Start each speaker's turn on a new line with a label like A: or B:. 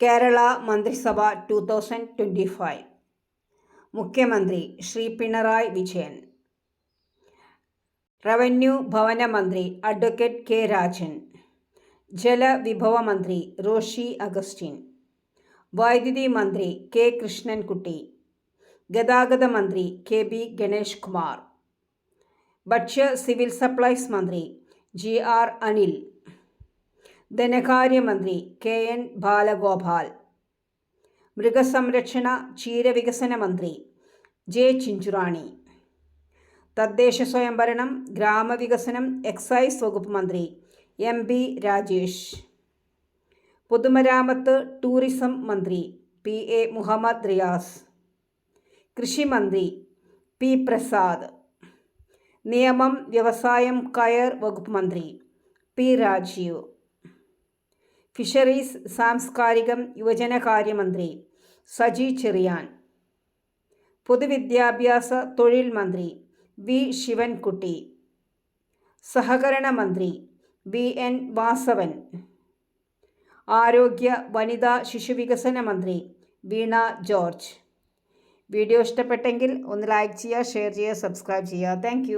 A: കേരള മന്ത്രിസഭ two thousand twenty five മുഖ്യമന്ത്രി Shri Pinarayi Vijayan. Revenue ഭവന മന്ത്രി അഡ്വക്കേറ്റ് കെ രാജൻ. ജലവിഭവ മന്ത്രി റോഷി അഗസ്റ്റിൻ. വൈദ്യുതി മന്ത്രി കെ കൃഷ്ണൻകുട്ടി. ഗതാഗത മന്ത്രി കെ ബി ഗണേഷ് കുമാർ ഭക്ഷ്യ സിവിൽ സപ്ലൈസ് മന്ത്രി ജി ആർ അനിൽ. ധനകാര്യമന്ത്രി കെ എൻ ബാലഗോപാൽ. മൃഗസംരക്ഷണ ക്ഷീരവികസന മന്ത്രി ജെ ചിഞ്ചുറാണി. തദ്ദേശ സ്വയംഭരണം ഗ്രാമവികസനം എക്സൈസ് വകുപ്പ് മന്ത്രി എം ബി രാജേഷ്. പൊതുമരാമത്ത് ടൂറിസം മന്ത്രി പി എ മുഹമ്മദ് റിയാസ്. കൃഷിമന്ത്രി പി പ്രസാദ്. നിയമം വ്യവസായം കയർ വകുപ്പ് മന്ത്രി പി രാജീവ്. ഫിഷറീസ് സാംസ്കാരികം യുവജനകാര്യമന്ത്രി സജി ചെറിയാൻ. പൊതുവിദ്യാഭ്യാസ തൊഴിൽ മന്ത്രി വി ശിവൻകുട്ടി. സഹകരണ മന്ത്രി വി എൻ വാസവൻ. ആരോഗ്യ വനിതാ ശിശുവികസന മന്ത്രി വീണ ജോർജ്. വീഡിയോ ഇഷ്ടപ്പെട്ടെങ്കിൽ ഒന്ന് ലൈക്ക് ചെയ്യുക ഷെയർ ചെയ്യുക സബ്സ്ക്രൈബ് ചെയ്യുക. താങ്ക്